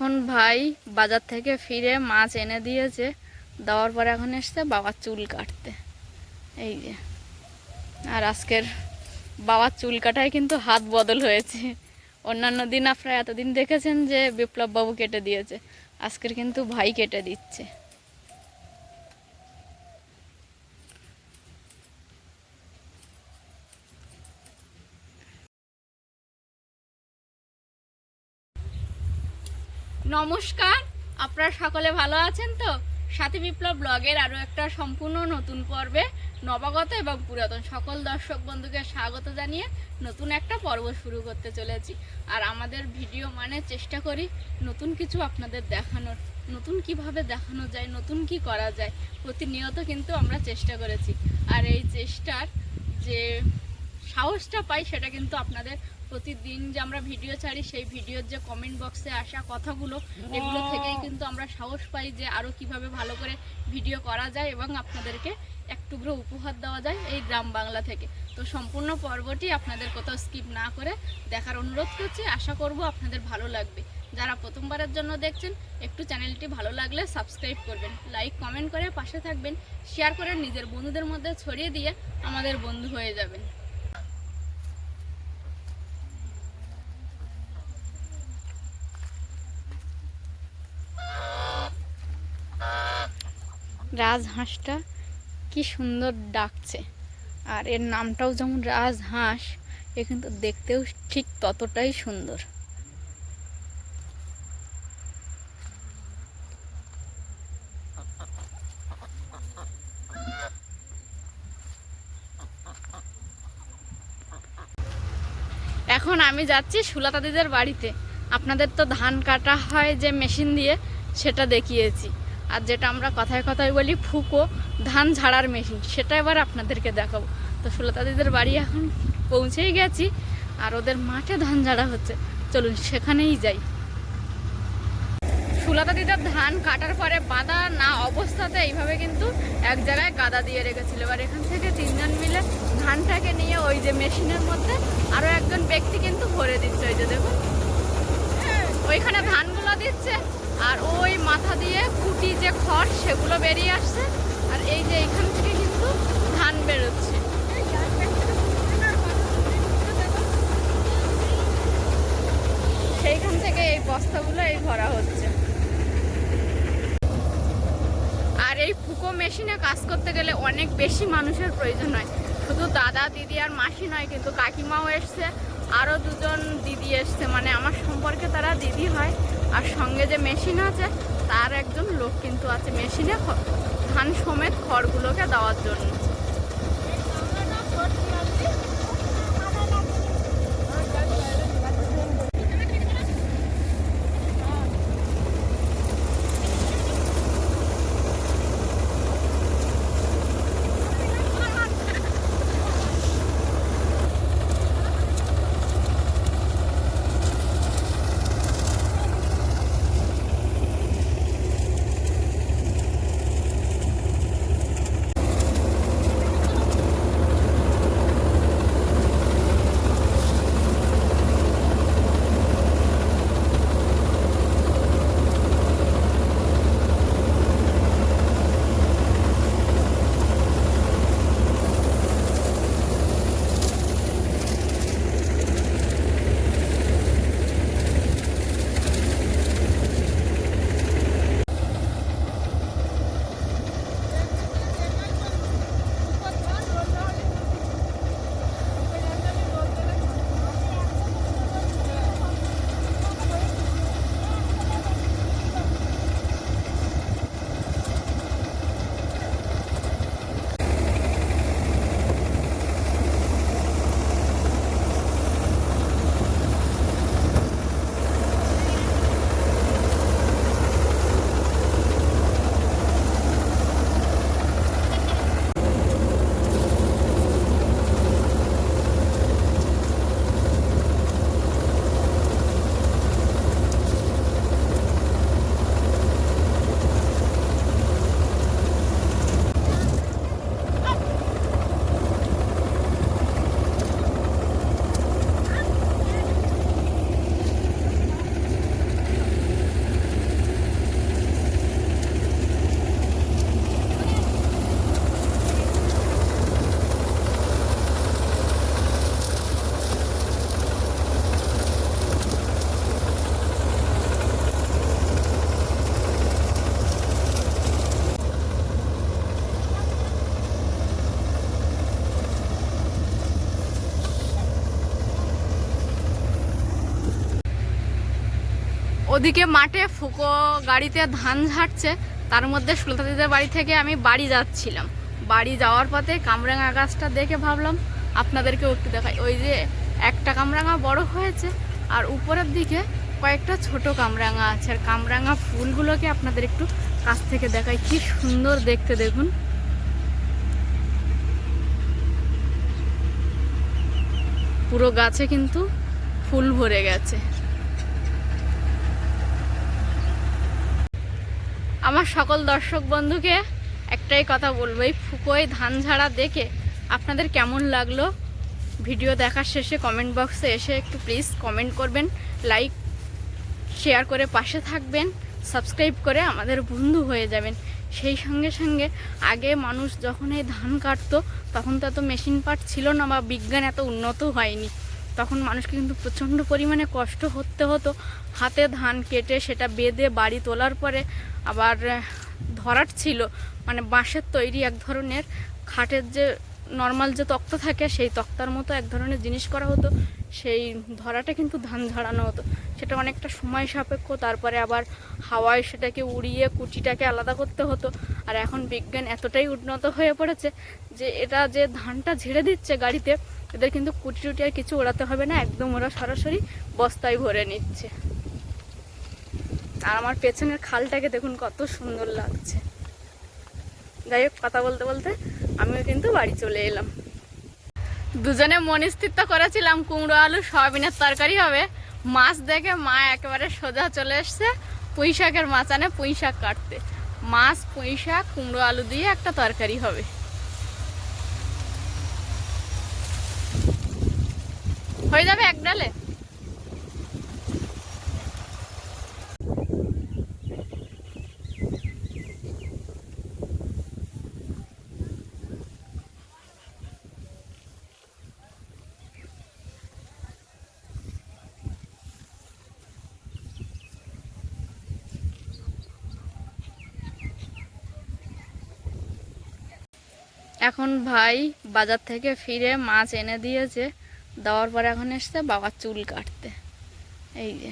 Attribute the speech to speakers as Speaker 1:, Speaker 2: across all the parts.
Speaker 1: এখন ভাই বাজার থেকে ফিরে মাছ এনে দিয়েছে। দেওয়ার পরে এখন এসছে বাবার চুল কাটতে। এই যে। আর আজকের বাবার চুল কাটায় কিন্তু হাত বদল হয়েছে। অন্যান্য দিন আপনারা এতদিন দেখেছেন যে বিপ্লব বাবু কেটে দিয়েছে। আজকের কিন্তু ভাই কেটে দিচ্ছে। নমস্কার, আপনারা সকলে ভালো আছেন তো? সাথী বিপ্লব ব্লগের আরও একটা সম্পূর্ণ নতুন পর্বে নবাগত এবং পুরাতন সকল দর্শক বন্ধুকে স্বাগত জানিয়ে নতুন একটা পর্ব শুরু করতে চলেছি। আর আমাদের ভিডিও মানে চেষ্টা করি নতুন কিছু আপনাদের দেখানোর, নতুন কীভাবে দেখানো যায়, নতুন কি করা যায়, প্রতিনিয়ত কিন্তু আমরা চেষ্টা করেছি। আর এই চেষ্টার যে সাহসটা পাই সেটা কিন্তু আপনাদের প্রতিদিন যে আমরা ভিডিও ছাড়ি সেই ভিডিওর যে কমেন্ট বক্সে আসা কথাগুলো এগুলো থেকেই কিন্তু আমরা সাহস পাই যে আরও কীভাবে ভালো করে ভিডিও করা যায় এবং আপনাদেরকে এক টুকরো উপহার দেওয়া যায় এই গ্রাম বাংলা থেকে। তো সম্পূর্ণ পর্বটি আপনাদের কোথাও স্কিপ না করে দেখার অনুরোধ করছি আশা করব আপনাদের ভালো লাগবে। যারা প্রথমবারের জন্য দেখছেন একটু চ্যানেলটি ভালো লাগলে সাবস্ক্রাইব করবেন লাইক কমেন্ট করে পাশে থাকবেন শেয়ার করে নিজের বন্ধুদের মধ্যে ছড়িয়ে দিয়ে আমাদের বন্ধু হয়ে যাবেন। রাজহাঁসটা কি সুন্দর ডাকছে। আর এর নামটাও যেমন রাজহাঁস, এ কিন্তু দেখতেও ঠিক ততটাই সুন্দর। এখন আমি যাচ্ছি সুলতা দিদের বাড়িতে। আপনাদের তো ধান কাটা হয় যে মেশিন দিয়ে, সেটা দেখিয়েছি। আর যেটা আমরা কথায় কথায় বলি ফুকো, ধান ঝাড়ার মেশিন, সেটা এবার আপনাদেরকে দেখাবো। তো সুলতা দিদের বাড়ি এখন পৌঁছেই গেছি, আর ওদের মাঠে ধান ঝাড়া হচ্ছে। চলুন সেখানেই যাই। সুলতা দিদার ধান কাটার পরে বাঁধা না অবস্থাতে এইভাবে কিন্তু এক জায়গায় গাদা দিয়ে রেখেছিল। এবার এখান থেকে তিনজন মিলে ধানটাকে নিয়ে ওই যে মেশিনের মধ্যে আরও একজন ব্যক্তি কিন্তু ভরে দিচ্ছে। ওই যে দেখুন, ওইখানে ধানগুলো দিচ্ছে। আর ওই মাথা দিয়ে কুটি যে খড়, সেগুলো বেরিয়ে আসছে। আর এই যে এইখান থেকে কিন্তু ধান বেরোচ্ছে। সেইখান থেকে এই বস্তাগুলো এই ভরা হচ্ছে। আর এই ফুকো মেশিনে কাজ করতে গেলে অনেক বেশি মানুষের প্রয়োজন হয়। শুধু দাদা, দিদি আর মাসি নয়, কিন্তু কাকিমাও এসছে। আরও দুজন দিদি এসছে। মানে আমার সম্পর্কে তারা দিদি হয়। আর সঙ্গে যে মেশিন আছে, তার একজন লোক কিন্তু আছে মেশিনে ধান সমেত খড়গুলোকে দেওয়ার জন্য। ওদিকে মাঠে ফুকো গাড়িতে ধান ঝাড়ছে, তার মধ্যে সুলতাদিদের বাড়ি থেকে আমি বাড়ি যাচ্ছিলাম। বাড়ি যাওয়ার পথে কামরাঙা গাছটা দেখে ভাবলাম, আপনাদেরকেও একটু দেখাই। ওই যে একটা কামরাঙা বড় হয়েছে, আর উপরের দিকে কয়েকটা ছোট কামরাঙা আছে। আর কামরাঙা ফুলগুলোকে আপনাদের একটু কাছ থেকে দেখাই। কি সুন্দর দেখতে দেখুন। পুরো গাছে কিন্তু ফুল ভরে গেছে। আমার সকল দর্শক বন্ধুকে একটাই কথা বলব, এই ফুকোয় ধান ঝাড়া দেখে আপনাদের কেমন লাগল? ভিডিও দেখার শেষে কমেন্ট বক্সে এসে একটু প্লিজ কমেন্ট করবেন লাইক শেয়ার করে পাশে থাকবেন সাবস্ক্রাইব করে আমাদের বন্ধু হয়ে যাবেন। সেই সঙ্গে সঙ্গে আগে মানুষ যখন এই ধান কাটতো, তখন তো এত মেশিন পার্ট ছিল না বা বিজ্ঞান এত উন্নত হয়নি। তখন মানুষকে কিন্তু প্রচণ্ড পরিমাণে কষ্ট হতে হতো। হাতে ধান কেটে সেটা বেঁধে বাড়ি তোলার পরে আবার ধরাট ছিল। মানে বাঁশের তৈরি এক ধরনের খাটের যে নর্মাল যে তক্তা থাকে, সেই তক্তার মতো এক ধরনের জিনিস করা হতো। সেই ধরাটা কিন্তু ধান ঝাড়ানো হতো। সেটা অনেকটা সময় সাপেক্ষ, তারপরে আবার হাওয়ায় সেটাকে উড়িয়ে কুচিটাকে আলাদা করতে হতো। আর এখন বিজ্ঞান এতটাই উন্নত হয়ে পড়েছে যে, এটা যে ধানটা ঝেড়ে দিচ্ছে গাড়িতে এদের কিন্তু কুটি টুটি আর কিছু ওড়াতে হবে না, একদম ওরা সরাসরি বস্তায় ভরে নিচ্ছে। আর আমার পেছনের খালটাকে দেখুন কত সুন্দর লাগছে। যাই হোক, কথা বলতে বলতে আমিও কিন্তু বাড়ি চলে এলাম। দুজনে মনস্থিত্ব করেছিলাম, কুমড়ো, আলু সয়াবিনের তরকারি হবে। মাছ দেখে মা একেবারে সোজা চলে এসছে পুঁই শাকের মাচানে পুঁই শাক কাটতে। মাছ পুঁই শাক কুমড়ো, আলু দিয়ে একটা তরকারি হবে। হয়ে যাবে এক ডালে? এখন ভাই বাজার থেকে ফিরে মাছ এনে দিয়েছে। দেওয়ার পরে এখন এসছে বাবার চুল কাটতে। এই যে।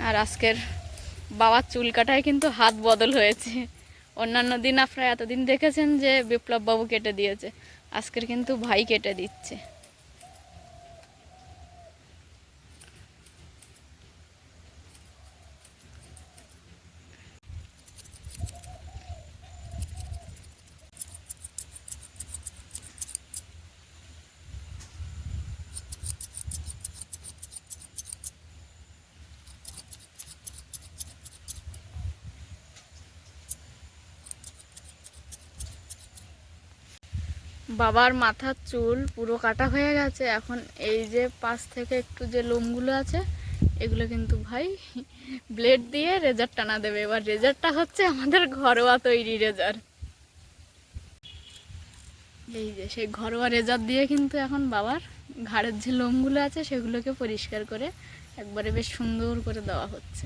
Speaker 1: আর আজকের বাবার চুল কাটায় কিন্তু হাত বদল হয়েছে। অন্যান্য দিন আপনারা এতদিন দেখেছেন যে বিপ্লব বাবু কেটে দিয়েছে। আজকের কিন্তু ভাই কেটে দিচ্ছে। বাবার মাথার চুল পুরো কাটা হয়ে গেছে। এখন এই যে পাশ থেকে একটু যে লোমগুলো আছে, এগুলো কিন্তু ভাই ব্লেড দিয়ে রেজার টানা দেবে। এবার রেজারটা হচ্ছে আমাদের ঘরোয়া তৈরি রেজার। এই যে সেই ঘরোয়া রেজার দিয়ে কিন্তু এখন বাবার ঘাড়ের যে লোমগুলো আছে, সেগুলোকে পরিষ্কার করে একবারে বেশ সুন্দর করে দেওয়া হচ্ছে।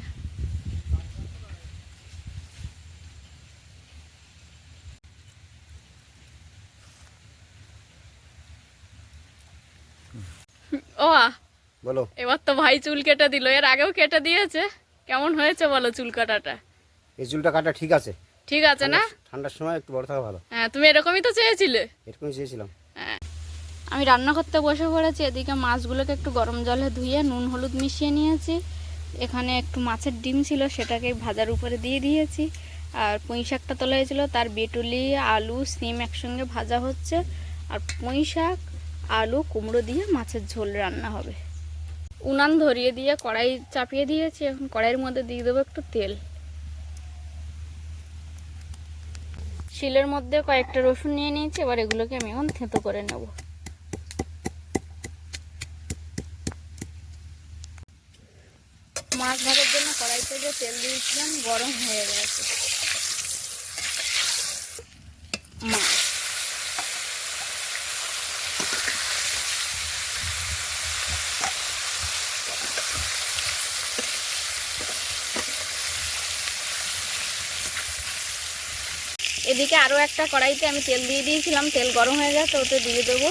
Speaker 1: ও
Speaker 2: বলো।
Speaker 1: এবার তো ভাই চুল কেটে দিল এর আগেও কেটে দিয়েছে। কেমন হয়েছে বলো চুল কাটাটা?
Speaker 2: এই চুলটা কাটা ঠিক আছে।
Speaker 1: ঠিক আছে না?
Speaker 2: ঠান্ডার সময় একটু বড় থাকা ভালো।
Speaker 1: হ্যাঁ তুমি এরকমই তো চেয়েছিলে?
Speaker 2: এরকমই চেয়েছিলাম।
Speaker 1: আমি রান্না করতে বসে পড়েছি এদিকে মাছগুলোকে একটু গরম জলে ধুয়ে নুন হলুদ মিশিয়ে নিয়েছি। এখানে একটু মাছের ডিম ছিল সেটাকে ভাজার উপরে দিয়ে দিয়েছি। আর পুঁই শাকটা তোলা হয়েছিল তার বেটুলি আলু সিম একসঙ্গে ভাজা হচ্ছে। আর পুঁই শাক আলু, কুমড়ো দিয়ে মাছের ঝোল রান্না হবে। উনান ধরিয়ে দিয়ে কড়াই চাপিয়ে দিয়েছি, এখন কড়াইয়ের মধ্যে দিয়ে দেবো একটু তেল। শিলের মধ্যে কয়েকটা রসুন নিয়ে নিয়েছি, এবার এগুলোকে আমি এখন থেঁতো করে নেব। মাছ ভাজার জন্য কড়াইতে যে তেল দিয়েছিলাম, গরম হয়ে গেছে। মাছ এদিকে আরও একটা কড়াইতে আমি তেল দিয়ে দিয়েছিলাম, তেল গরম হয়ে গেছে, ওতে দিয়ে দেবো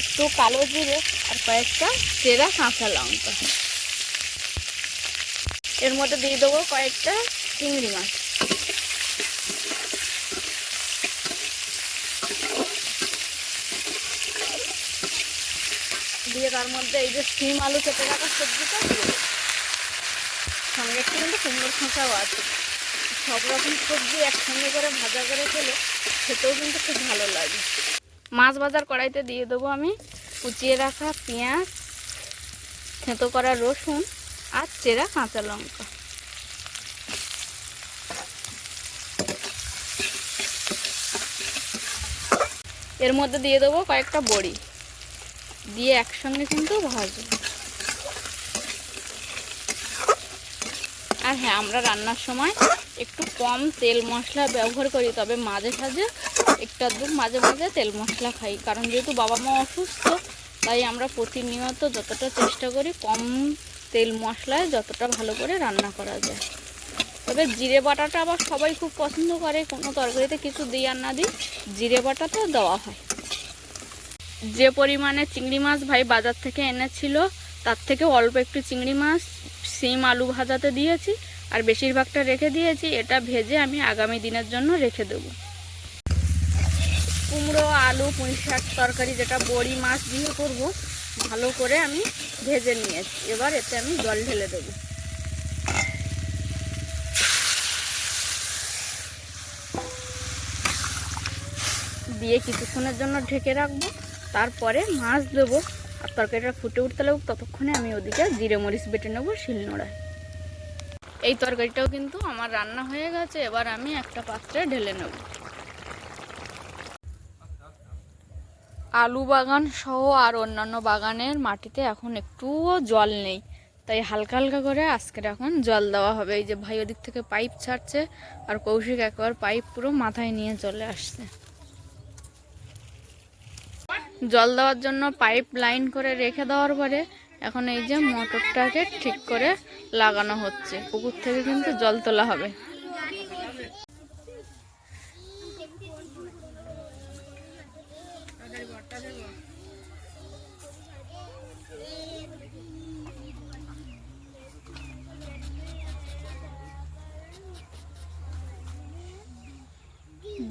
Speaker 1: একটু কালো জিরে আর কয়েকটা চেরা কাঁচা লঙ্কা। এর মধ্যে দিয়ে দেবো কয়েকটা চিংড়ি মাছ। দিয়ে তার মধ্যে এই যে সিম আলু কেটে রাখা সবজিটা দিয়ে। সঙ্গে একটু কিন্তু কুমড়োর খোঁচাও আছে। সব রকম সবজি একসঙ্গে করে ভাজা করে খেলে খেতেও কিন্তু খুব ভালো লাগে। মাছ ভাজার কড়াইতে দিয়ে দেবো আমি কুচিয়ে রাখা পেঁয়াজ, থেঁতো করা রসুন আর চেরা কাঁচা লঙ্কা। এর মধ্যে দিয়ে দেবো কয়েকটা বড়ি। দিয়ে একসঙ্গে কিন্তু ভাজবো। আর হ্যাঁ আমরা রান্নার সময় একটু কম তেল মশলা ব্যবহার করি, তবে মাঝে সাঝে একটু আধটু মাঝে মাঝে তেল মশলা খাই। কারণ যেহেতু বাবা মা অসুস্থ, তাই আমরা প্রতিনিয়ত যতটা চেষ্টা করি কম তেল মশলায় যতটা ভালো করে রান্না করা যায়। তবে জিরে বাটাটা আবার সবাই খুব পছন্দ করে, কোনো তরকারিতে কিছু দিই আর না দিই, জিরে বাটাটা দেওয়া হয়। যে পরিমাণে চিংড়ি মাছ ভাই বাজার থেকে এনেছিল, তার থেকে অল্প একটু চিংড়ি মাছ সিম আলু ভাজাতে দিয়েছি আর বেশিরভাগটা রেখে দিয়েছি। এটা ভেজে আমি আগামী দিনের জন্য রেখে দেবো। কুমড়ো, আলু, পুঁই শাক তরকারি, যেটা বড়ি, মাছ দিয়ে করব, ভালো করে আমি ভেজে নিয়েছি। এবার এতে আমি জল ঢেলে দেবো। দিয়ে কিছুক্ষণের জন্য ঢেকে রাখব। তারপরে মাছ দেবো আর তরকারিটা ফুটে উঠতে লাগুক, ততক্ষণে আমি ওদিকে জিরে মরিচ বেটে নেব, শিলনোড়ায়। এই তরকারিটাও কিন্তু আমার রান্না হয়ে গেছে, এবার আমি একটা পাত্রে ঢেলে নেব। আলু বাগান সহ আর অন্যান্য বাগানের মাটিতে এখন একটুও জল নেই। তাই হালকা হালকা করে আজকের এখন জল দেওয়া হবে। এই যে ভাই ওদিক থেকে পাইপ ছাড়ছে, আর কৌশিক একবার পাইপ পুরো মাথায় নিয়ে চলে আসছে। জল দেওয়ার জন্য পাইপ লাইন করে রেখে দেওয়ার পরে এখন এই যে মোটরটাকে ঠিক করে লাগানো হচ্ছে। পুকুর থেকে কিন্তু জল তোলা হবে।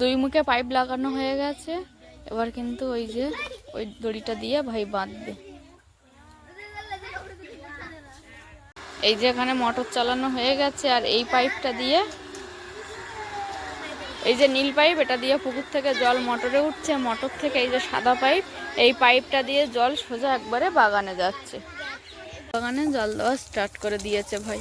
Speaker 1: দুই মুখে পাইপ লাগানো হয়ে গেছে। এবার কিন্তু ওই যে ওই দড়িটা দিয়ে ভাই বাঁধবে। এই যে এখানে মোটর চালানো হয়ে গেছে আর এই পাইপটা দিয়ে, এই যে নীল পাইপ, এটা দিয়ে পুকুর থেকে জল মোটরে উঠছে। মোটর থেকে এই যে সাদা পাইপ, এই পাইপটা দিয়ে জল সোজা একবারে বাগানে যাচ্ছে। বাগানে জল দেওয়া স্টার্ট করে দিয়েছে ভাই।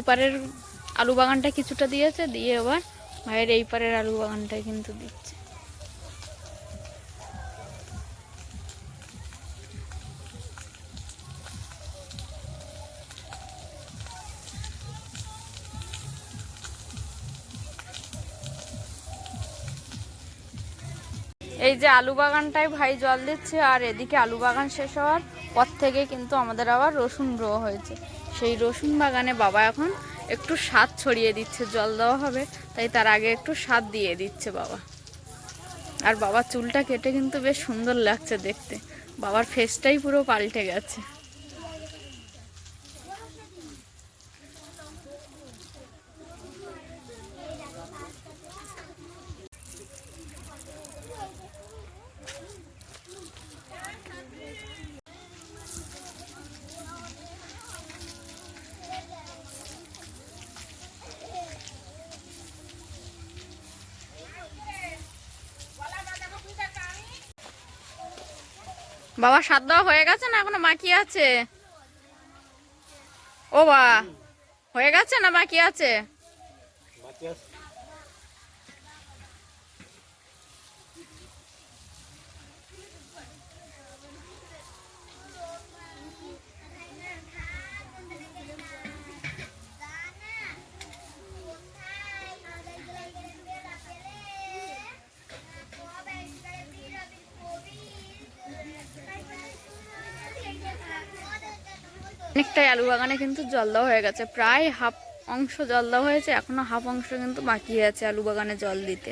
Speaker 1: এপারের আলু বাগানটা কিছুটা দিয়েছে, দিয়ে এবার ভাইয়ের এই পারের আলু বাগানটাই কিন্তু দিচ্ছে। এই যে আলু বাগানটায় ভাই জল দিচ্ছে, আর এদিকে আলু বাগান শেষ হওয়ার পর থেকে কিন্তু আমাদের আবার রসুন রো হয়েছে। সেই রসুন বাগানে বাবা এখন একটু স্বাদ ছড়িয়ে দিচ্ছে, জল দেওয়া হবে, তাই তার আগে একটু স্বাদ দিয়ে দিচ্ছে বাবা। আর বাবা চুলটা কেটে কিন্তু বেশ সুন্দর লাগছে দেখতে। বাবার ফেসটাই পুরো পাল্টে গেছে। বাবা, সাত দেওয়া হয়ে গেছে না এখনও বাকি আছে? ও বা হয়ে গেছে না বাকি আছে। অনেকটাই আলু বাগানে কিন্তু জল দেওয়া হয়ে গেছে। প্রায় হাফ অংশ জল দেওয়া হয়েছে, এখনও হাফ অংশ কিন্তু বাকি আছে আলু বাগানে জল দিতে।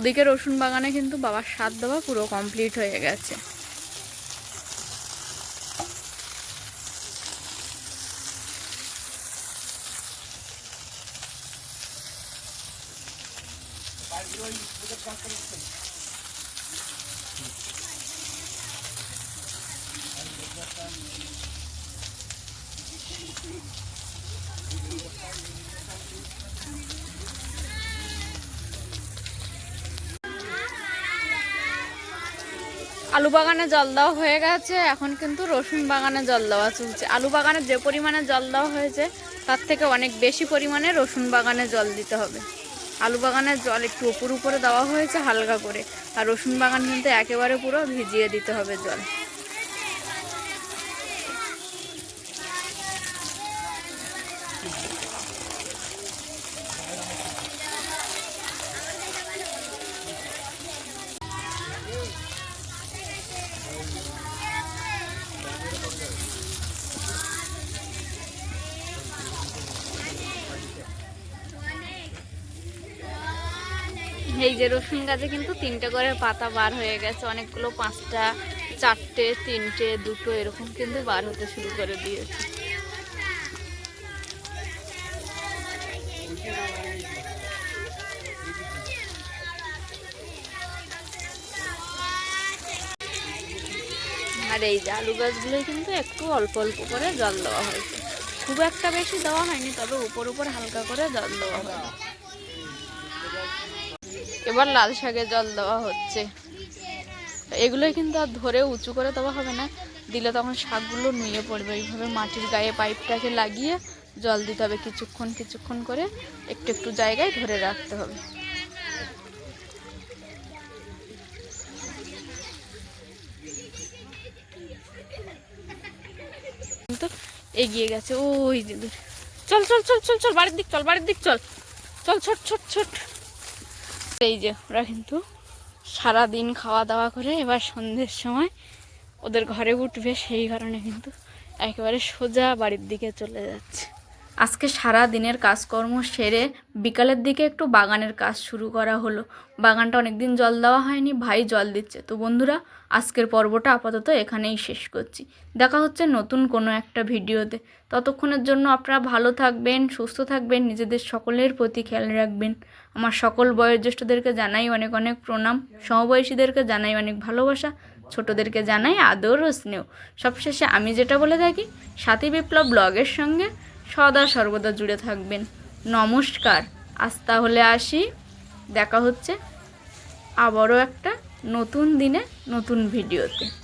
Speaker 1: ওদিকে রসুন বাগানে কিন্তু বাবার সাত দেওয়া পুরো কমপ্লিট হয়ে গেছে। আলু বাগানে জল দেওয়া হয়ে গেছে, এখন কিন্তু রসুন বাগানে জল দেওয়া চলছে। আলু বাগানে যে পরিমাণে জল দেওয়া হয়েছে, তার থেকে অনেক বেশি পরিমাণে রসুন বাগানে জল দিতে হবে। আলু বাগানে জল একটু উপর উপরে দেওয়া হয়েছে, হালকা করে। আর রসুন বাগান কিন্তু একেবারে পুরো ভিজিয়ে দিতে হবে জল। এই যে রসুন গাছে কিন্তু তিনটে করে পাতা বার হয়ে গেছে। অনেকগুলো পাঁচটা, চারটে, তিনটে, দুটো এরকম কিন্তু বার হতে শুরু করে দিয়েছে। আর এই যে আলু গাছগুলোই কিন্তু একটু অল্প অল্প করে জল দেওয়া হয়েছে। খুব একটা বেশি দেওয়া হয়নি, তবে উপর উপর হালকা করে জল দেওয়া হয়েছে। এবার লাল শাকে জল দেওয়া হচ্ছে। এগুলোই কিন্তু আর ধরে উঁচু করে দেওয়া হবে না। দিলে তখন শাকগুলো নুয়ে পড়বে। এইভাবে মাটির গায়ে পাইপটাকে লাগিয়ে জল দিতে হবে কিছুক্ষণ কিছুক্ষণ করে একটু একটু জায়গায় ধরে রাখতে হবে। কিন্তু এগিয়ে গেছে। ওই চল চল চল চল চল, বাড়ির দিক, চল, বাড়ির দিক, চল। চল, ছোট ছোট ছোট। এই যে, ওরা কিন্তু সারাদিন খাওয়া দাওয়া করে, এবার সন্ধ্যের সময় ওদের ঘরে উঠবে, সেই কারণে কিন্তু একেবারে সোজা বাড়ির দিকে চলে যাচ্ছে। আজকে সারা দিনের কাজকর্ম সেরে বিকালের দিকে একটু বাগানের কাজ শুরু করা হলো। বাগানটা অনেকদিন জল দেওয়া হয়নি, ভাই জল দিচ্ছে। তো বন্ধুরা, আজকের পর্বটা আপাতত এখানেই শেষ করছি। দেখা হচ্ছে নতুন কোনো একটা ভিডিওতে। ততক্ষণের জন্য আপনারা ভালো থাকবেন, সুস্থ থাকবেন, নিজেদের সকলের প্রতি খেয়াল রাখবেন। আমার সকল বয়োজ্যেষ্ঠদেরকে জানাই অনেক অনেক প্রণাম। সমবয়সীদেরকে জানাই অনেক ভালোবাসা। ছোটদেরকে জানাই আদর ও স্নেহ। সবশেষে আমি যেটা বলে থাকি, সাথী বিপ্লব ব্লগের সঙ্গে সদা সর্বদা জুড়ে থাকবেন। নমস্কার। আজ তাহলে আসি। দেখা হচ্ছে আবারও একটা নতুন দিনে, নতুন ভিডিওতে।